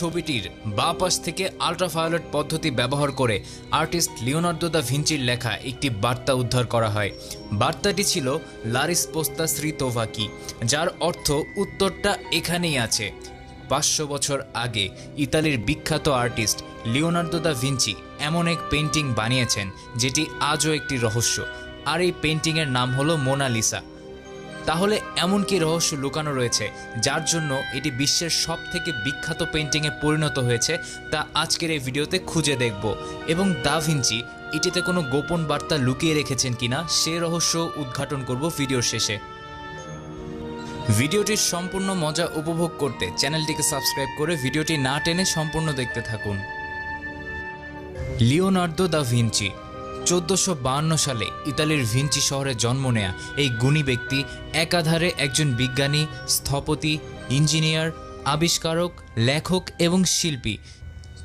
ছবিটির বা পাশ থেকে আল্ট্রাভায়োলেট পদ্ধতি ব্যবহার করে আর্টিস্ট লিওনার্দো দা ভিঞ্চির লেখা একটি বার্তা উদ্ধার করা হয়। বার্তাটি ছিল লারিস পোস্তা শ্রী শ্রীতোভাকি যার অর্থ উত্তরটা এখানেই আছে। পাঁচশো বছর আগে ইতালির বিখ্যাত আর্টিস্ট লিওনার্দো দা ভিঞ্চি এমন এক পেন্টিং বানিয়েছেন, যেটি আজও একটি রহস্য। আর এই পেন্টিংয়ের নাম হলো মোনালিসা। তাহলে এমন কি রহস্য লুকানো রয়েছে, যার জন্য এটি বিশ্বের সব থেকে বিখ্যাত পেন্টিংয়ে পরিণত হয়েছে, তা আজকের এই ভিডিওতে খুঁজে দেখব। এবং দা ভিঞ্চি, এটিতে কোনো গোপন বার্তা লুকিয়ে রেখেছেন কিনা, সে রহস্য উদ্ঘাটন করব ভিডিওর শেষে। ভিডিওটির সম্পূর্ণ মজা উপভোগ করতে চ্যানেলটিকে সাবস্ক্রাইব করে ভিডিওটি না টেনে সম্পূর্ণ দেখতে থাকুন। লিওনার্দো দা ভিঞ্চি চোদ্দোশো সালে ইতালির ভিঞ্চি শহরে জন্ম নেয়া এই গুণী ব্যক্তি একাধারে একজন বিজ্ঞানী, স্থপতি, ইঞ্জিনিয়ার, আবিষ্কারক, লেখক এবং শিল্পী।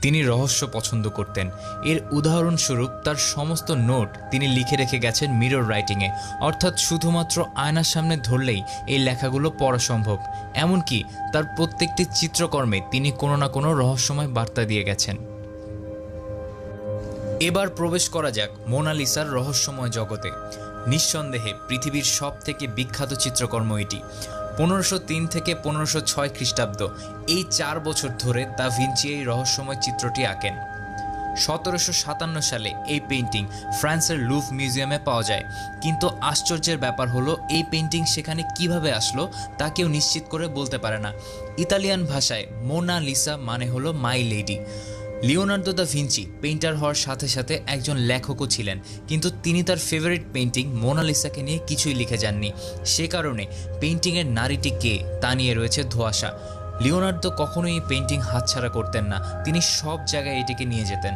তিনি রহস্য পছন্দ করতেন। এর উদাহরণস্বরূপ তার সমস্ত নোট তিনি লিখে রেখে গেছেন মিরর রাইটিংয়ে, অর্থাৎ শুধুমাত্র আয়নার সামনে ধরলেই এই লেখাগুলো পড়া সম্ভব। এমনকি তার প্রত্যেকটি চিত্রকর্মে তিনি কোনো না কোনো রহস্যময় বার্তা দিয়ে গেছেন। এবার প্রবেশ করা যাক মোনালিসার রহস্যময় জগতে। নিঃসন্দেহে পৃথিবীর সব থেকে বিখ্যাত চিত্রকর্ম এটি। পনেরোশো তিন থেকে পনেরোশো ছয় খ্রিস্টাব্দ, এই চার বছর ধরে দা ভিঞ্চি এই রহস্যময় চিত্রটি আঁকেন। সতেরোশো সাতান্ন সালে এই পেন্টিং ফ্রান্সের লুভ মিউজিয়ামে পাওয়া যায়। কিন্তু আশ্চর্যের ব্যাপার হলো, এই পেন্টিং সেখানে কীভাবে আসলো তা কেউ নিশ্চিত করে বলতে পারে না। ইতালিয়ান ভাষায় মোনা লিসা মানে হলো my lady Leonardo da Vinci painter হওয়ার সাথে সাথে একজন লেখকও ছিলেন, কিন্তু তিনি তার ফেভারিট পেন্টিং মোনালিসাকে নিয়ে কিছুই লিখে যাননি। সে কারণে পেন্টিংয়ের নারীটি কে, তা নিয়ে রয়েছে ধোয়াশা। লিওনার্দো কখনোই এই পেইন্টিং হাতছাড়া করতেন না, তিনি সব জায়গায় এটিকে নিয়ে যেতেন।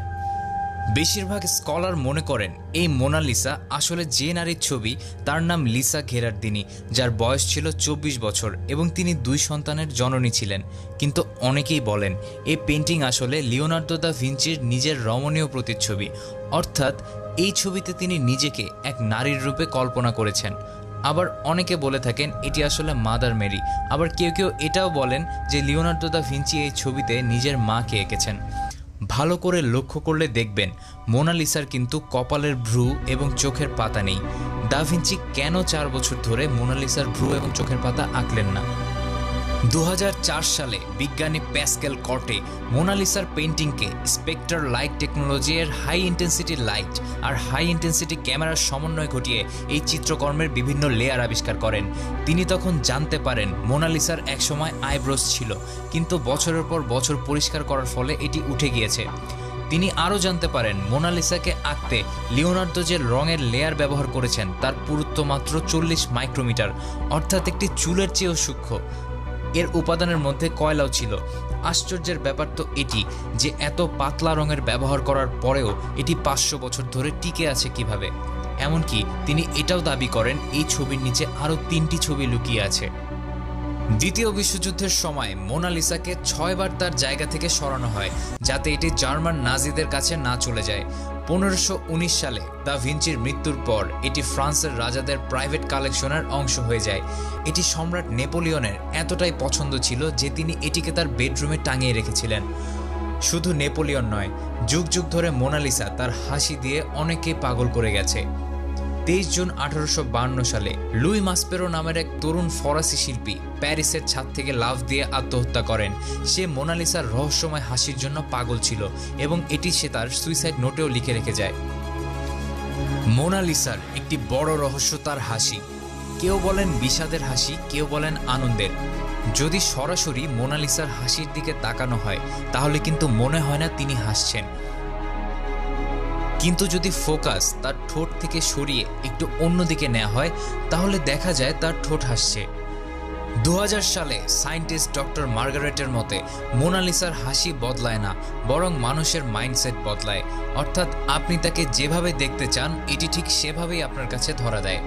বেশিরভাগ স্কলার মনে করেন এই মোনালিসা আসলে যে নারীর ছবি, তার নাম লিসা ঘেরারদিনি যার বয়স ছিল চব্বিশ বছর এবং তিনি দুই সন্তানের জননী ছিলেন। কিন্তু অনেকেই বলেন এই পেন্টিং আসলে লিওনার্দো দা ভিঞ্চির নিজের রমণীয় প্রতিচ্ছবি। অর্থাৎ এই ছবিতে তিনি নিজেকে এক নারীর রূপে কল্পনা করেছেন। আবার অনেকে বলে থাকেন, এটি আসলে মাদার মেরি। আবার কেউ কেউ এটাও বলেন যে লিওনার্দো দা ভিঞ্চি এই ছবিতে নিজের মাকে এঁকেছেন। ভালো করে লক্ষ্য করলে দেখবেন মোনালিসার কিন্তু কপালের ভ্রু এবং চোখের পাতা নেই। দাভিনচি কেন চার বছর ধরে মোনালিসার ভ্রু এবং চোখের পাতা আঁকলেন না? দু হাজার চার সালে বিজ্ঞানী প্যাসকেল কর্টে মোনালিসার পেন্টিংকে স্পেক্টার লাইট টেকনোলজি এর হাই ইন্টেন্সিটি লাইট আর হাই ইন্টেন্সিটি ক্যামেরার সমন্বয় ঘটিয়ে এই চিত্রকর্মের বিভিন্ন লেয়ার আবিষ্কার করেন। তিনি তখন জানতে পারেন মোনালিসার একসময় আইব্রোস ছিল, কিন্তু বছরের পর বছর পরিষ্কার করার ফলে এটি উঠে গিয়েছে। তিনি আরও জানতে পারেন, মোনালিসাকে আঁকতে লিওনার্দো যে রঙের লেয়ার ব্যবহার করেছেন, তার পুরুত্ব মাত্র চল্লিশ মাইক্রোমিটার, অর্থাৎ একটি চুলের চেয়েও সূক্ষ্ম। এর উপাদানের মধ্যে কয়লাও ছিল। আশ্চর্যের ব্যাপার তো এটি যে এত পাতলা রঙের ব্যবহার করার পরেও এটি পাঁচশো বছর ধরে টিকে আছে কীভাবে। এমনকি তিনি এটাও দাবি করেন, এই ছবির নিচে আরও তিনটি ছবি লুকিয়ে আছে। দ্বিতীয় বিশ্বযুদ্ধের সময় মোনালিসাকে ছয়বার তার জায়গা থেকে সরানো হয়, যাতে এটি জার্মান নাজিদের কাছে না চলে যায়। পনেরোশো সালে দা ভিঞ্চির মৃত্যুর পর এটি ফ্রান্সের রাজাদের প্রাইভেট কালেকশনের অংশ হয়ে যায়। এটি সম্রাট নেপোলিয়নের এতটাই পছন্দ ছিল যে তিনি এটিকে তার বেডরুমে টাঙিয়ে রেখেছিলেন। শুধু নেপোলিয়ন নয়, যুগ যুগ ধরে মোনালিসা তার হাসি দিয়ে অনেকে পাগল করে গেছে। তেইশ জুন আঠারোশো সালে লুই মাসপেরো নামের এক তরুণ ফরাসি শিল্পী প্যারিসের ছাদ থেকে লাফ দিয়ে আত্মহত্যা করেন। সে মোনালিসার রহস্যময় হাসির জন্য পাগল ছিল এবং এটি সে তার সুইসাইড নোটেও লিখে রেখে যায়। মোনালিসার একটি বড় রহস্য তার হাসি। কেউ বলেন বিষাদের হাসি, কেউ বলেন আনন্দের। যদি সরাসরি মোনালিসার হাসির দিকে তাকানো হয়, তাহলে কিন্তু মনে হয় না তিনি হাসছেন। কিন্তু যদি ফোকাস তার ঠোঁট থেকে সরিয়ে একটু অন্যদিকে নেওয়া হয়, তাহলে দেখা যায় তার ঠোঁট হাসছে। দু হাজার সালে সায়েন্টিস্ট ডক্টর মার্গারেটের মতে, মোনালিসার হাসি বদলায় না, বরং মানুষের মাইন্ডসেট বদলায়। অর্থাৎ আপনি তাকে যেভাবে দেখতে চান, এটি ঠিক সেভাবেই আপনার কাছে ধরা দেয়।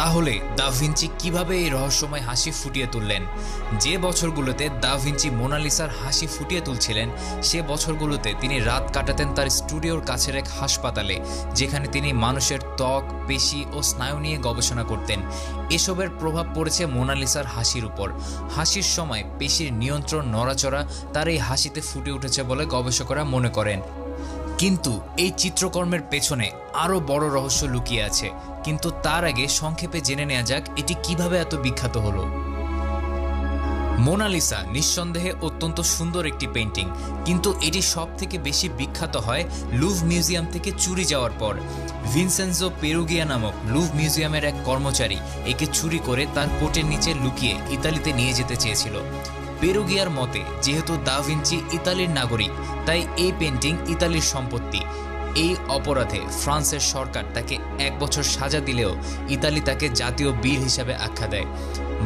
তাহলে দা ভিঞ্চি কীভাবে এই রহস্যময় হাসি ফুটিয়ে তুললেন? যে বছরগুলোতে দা ভিঞ্চি মোনালিসার হাসি ফুটিয়ে তুলছিলেন, সে বছরগুলোতে তিনি রাত কাটাতেন তার স্টুডিওর কাছের এক হাসপাতালে, যেখানে তিনি মানুষের ত্বক, পেশি ও স্নায়ু নিয়ে গবেষণা করতেন। এসবের প্রভাব পড়েছে মোনালিসার হাসির উপর। হাসির সময় পেশির নিয়ন্ত্রণ নড়াচড়া তার এই হাসিতে ফুটে উঠেছে বলে গবেষকরা মনে করেন। কিন্তু এই চিত্রকর্মের পেছনে আরও বড় রহস্য লুকিয়ে আছে। কিন্তু তার আগে সংক্ষেপে জেনে নেওয়া যাক এটি কীভাবে এত বিখ্যাত হলো। মোনালিসা নিঃসন্দেহে অত্যন্ত সুন্দর একটি পেন্টিং কিন্তু এটি সব থেকে বেশি বিখ্যাত হয় লুভ মিউজিয়াম থেকে চুরি যাওয়ার পর। ভিনসেন্সো পেরুগিয়া নামক লুভ মিউজিয়ামের এক কর্মচারী একে চুরি করে তার কোটের নিচে লুকিয়ে ইতালিতে নিয়ে যেতে চেয়েছিল। পেরুগিয়ার মতে, যেহেতু দা ভিঞ্চি ইতালির নাগরিক, তাই এই পেন্টিং ইতালির সম্পত্তি। এই অপরাধে ফ্রান্সের সরকার তাকে এক বছর সাজা দিলেও ইতালি তাকে জাতীয় বীর হিসাবে আখ্যা দেয়।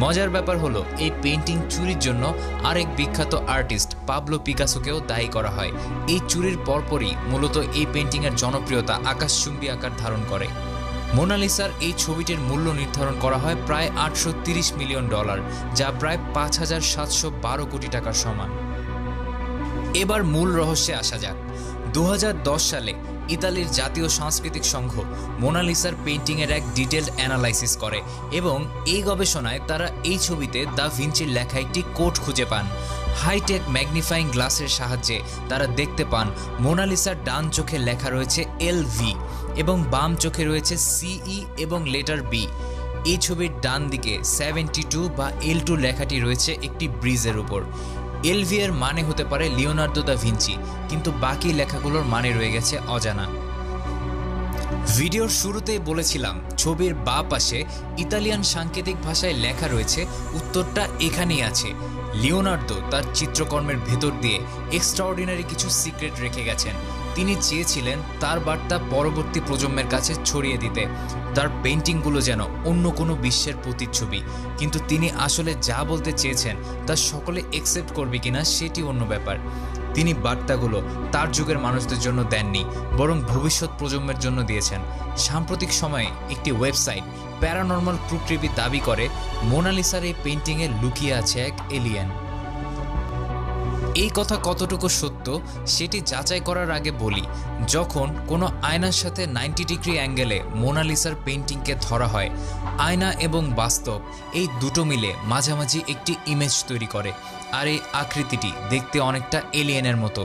মজার ব্যাপার হলো, এই পেন্টিং চুরির জন্য আরেক বিখ্যাত আর্টিস্ট পাবলো পিকাসোকেও দায়ী করা হয়। এই চুরির পরপরই মূলত এই পেন্টিংয়ের জনপ্রিয়তা আকাশচুম্বী আকার ধারণ করে। মোনালিসার এই ছবিটির মূল্য নির্ধারণ করা হয় প্রায় আটশো মিলিয়ন ডলার, যা প্রায় পাঁচ হাজার সাতশো বারো কোটি টাকার সমান। এবার মূল রহস্যে আসা যাক। দু হাজার দশ সালে ইতালির জাতীয় সাংস্কৃতিক সংঘ মোনালিসার পেন্টিংয়ের এক ডিটেলড অ্যানালাইসিস করে এবং এই গবেষণায় তারা এই ছবিতে দ্য ভিঞ্চির লেখা একটি কোড খুঁজে পান। হাইটেক ম্যাগনিফাইং গ্লাসের সাহায্যে তারা দেখতে পান মোনালিসার ডান চোখে লেখা রয়েছে এল এবং বাম চোখে রয়েছে সিই এবং লেটার বি। এই ছবির ডান দিকে সেভেন্টি টু বা এল টু লেখাটি রয়েছে একটি ব্রিজের উপর। এলভি এর মানে হতে পারে লিওনার্দো দা ভিঞ্চি, কিন্তু বাকি লেখাগুলোর মানে রয়ে গেছে অজানা। ভিডিওর শুরুতেই বলেছিলাম, ছবির বা পাশে ইতালিয়ান সাংকেতিক ভাষায় লেখা রয়েছে, উত্তরটা এখানেই আছে। লিওনার্দো তার চিত্রকর্মের ভেতর দিয়ে এক্সট্রাঅর্ডিনারি কিছু সিক্রেট রেখে গেছেন। তিনি চেয়েছিলেন তার বার্তা পরবর্তী প্রজন্মের কাছে ছড়িয়ে দিতে। তার পেন্টিংগুলো যেন অন্য কোনো বিশ্বের প্রতিচ্ছবি। কিন্তু তিনি আসলে যা বলতে চেয়েছেন তা সকলে একসেপ্ট করবে কিনা সেটি অন্য ব্যাপার। তিনি বার্তাগুলো তার যুগের মানুষদের জন্য দেননি, বরং ভবিষ্যৎ প্রজন্মের জন্য দিয়েছেন। সাম্প্রতিক সময়ে একটি ওয়েবসাইট প্যারানর্মাল প্রুকৃবি দাবি করে, মোনালিসার এই পেন্টিংয়ে লুকিয়ে আছে এক এলিয়েন এই কথা কতটুকু সত্য, সেটি যাচাই করার আগে বলি, যখন কোনো আয়নার সাথে নাইনটি ডিগ্রি অ্যাঙ্গেলে মোনালিসার পেন্টিংকে ধরা হয়, আয়না এবং বাস্তব এই দুটো মিলে মাঝামাঝি একটি ইমেজ তৈরি করে, আর এই আকৃতিটি দেখতে অনেকটা এলিয়েনের মতো।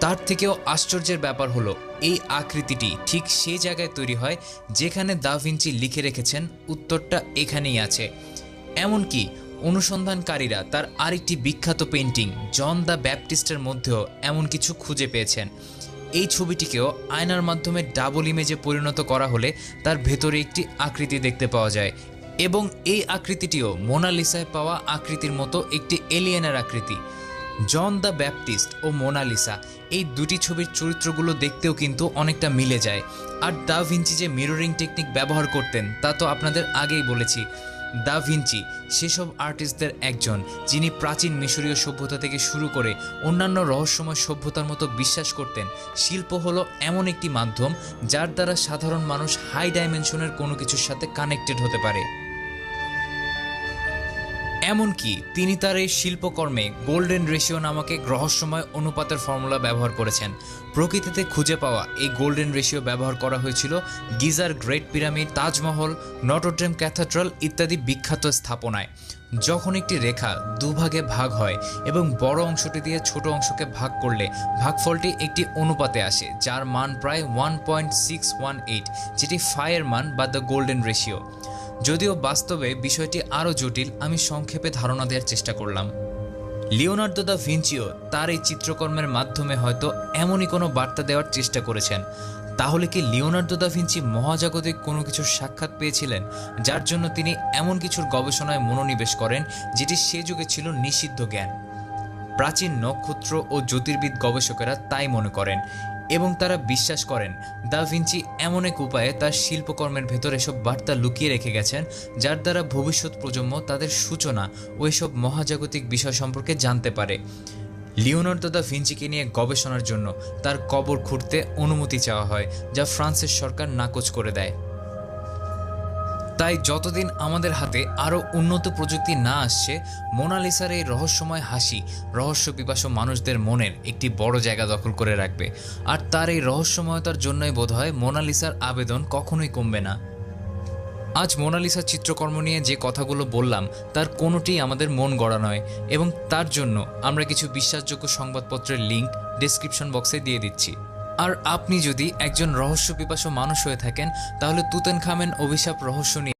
তার থেকেও আশ্চর্যের ব্যাপার হলো, এই আকৃতিটি ঠিক সেই জায়গায় তৈরি হয় যেখানে দা ভিঞ্চি লিখে রেখেছেন, উত্তরটা এখানেই আছে। এমনকি অনুসন্ধানকারীরা তার আরেকটি বিখ্যাত পেন্টিং জন দ্য ব্যাপটিস্টের মধ্যেও এমন কিছু খুঁজে পেয়েছেন। এই ছবিটিকেও আয়নার মাধ্যমে ডাবল ইমেজে পরিণত করা হলে তার ভেতরে একটি আকৃতি দেখতে পাওয়া যায় এবং এই আকৃতিটিও মোনালিসায় পাওয়া আকৃতির মতো একটি এলিয়েনের আকৃতি। জন দ্য ব্যাপটিস্ট ও মোনালিসা এই দুটি ছবির চরিত্রগুলো দেখতেও কিন্তু অনেকটা মিলে যায়। আর দা ভিঞ্চি যে মিররিং টেকনিক ব্যবহার করতেন, তা তো আপনাদের আগেই বলেছি। দা ভিঞ্চি সেসব আর্টিস্টদের একজন, যিনি প্রাচীন মিশরীয় সভ্যতা থেকে শুরু করে অন্যান্য রহস্যময় সভ্যতার মতো বিশ্বাস করতেন। শিল্প হলো এমন একটি মাধ্যম যার দ্বারা সাধারণ মানুষ হাই ডাইমেনশনের কোনো কিছুর সাথে কানেক্টেড হতে পারে। এমনকি তিনি তার এই শিল্পকর্মে গোল্ডেন রেশিও নামক এক রহস্যময় অনুপাতের ফর্মুলা ব্যবহার করেছেন। প্রকৃতিতে খুঁজে পাওয়া এই গোল্ডেন রেশিও ব্যবহার করা হয়েছিল geyser great pyramid, Taj Mahal, Notre Dame cathedral ইত্যাদি বিখ্যাত স্থাপনায়। যখন একটি রেখা দুভাগে ভাগ হয় এবং বড় অংশটি দিয়ে ছোট অংশকে ভাগ করলে ভাগফলটি একটি অনুপাতে আসে, যার মান প্রায় one point six one eight, যেটি ফায়ের মান বা দ্য গোল্ডেন রেশিও। যদিও বাস্তবে বিষয়টি আরও জটিল, আমি সংক্ষেপে ধারণা দেওয়ার চেষ্টা করলাম। লিওনার্দো দা ভিঞ্চিও তার এই চিত্রকর্মের মাধ্যমে হয়তো এমনই কোনো বার্তা দেওয়ার চেষ্টা করেছেন। তাহলে কি লিওনার্দো দা ভিঞ্চি মহাজাগতিক কোনো কিছুর সাক্ষাৎ পেয়েছিলেন, যার জন্য তিনি এমন কিছুর গবেষণায় মনোনিবেশ করেন, যেটি সে যুগে ছিল নিষিদ্ধ জ্ঞান? প্রাচীন নক্ষত্র ও জ্যোতির্বিদ গবেষকেরা তাই মনে করেন এবং তারা বিশ্বাস করেন। দা ভিঞ্চি এমন এক উপায়ে তার শিল্পকর্মের ভেতর এসব বার্তা লুকিয়ে রেখে গেছেন, যার দ্বারা ভবিষ্যৎ প্রজন্ম তাদের সূচনা ও এসব মহাজাগতিক বিষয় সম্পর্কে জানতে পারে। লিওনার্দো দা ভিঞ্চিকে নিয়ে গবেষণার জন্য তার কবর খুঁড়তে অনুমতি চাওয়া হয়, যা ফ্রান্সের সরকার নাকচ করে দেয়। তাই যতদিন আমাদের হাতে আরও উন্নত প্রযুক্তি না আসছে, মোনালিসার এই রহস্যময় হাসি, রহস্য পিপাসু মানুষদের মনের একটি বড় জায়গা দখল করে রাখবে। আর তার এই রহস্যময়তার জন্যই বোধহয় মোনালিসার আবেদন কখনোই কমবে না। আজ মোনালিসার চিত্রকর্ম নিয়ে যে কথাগুলো বললাম, তার কোনোটিই আমাদের মন গড়া নয় এবং তার জন্য আমরা কিছু বিশ্বাসযোগ্য সংবাদপত্রের লিংক ডেসক্রিপশন বক্সে দিয়ে দিচ্ছি। আর আপনি যদি একজন রহস্য পিপাসু মানুষ হয়ে থাকেন, তাহলে তুতেন খামেন অভিশাপ রহস্য নিয়ে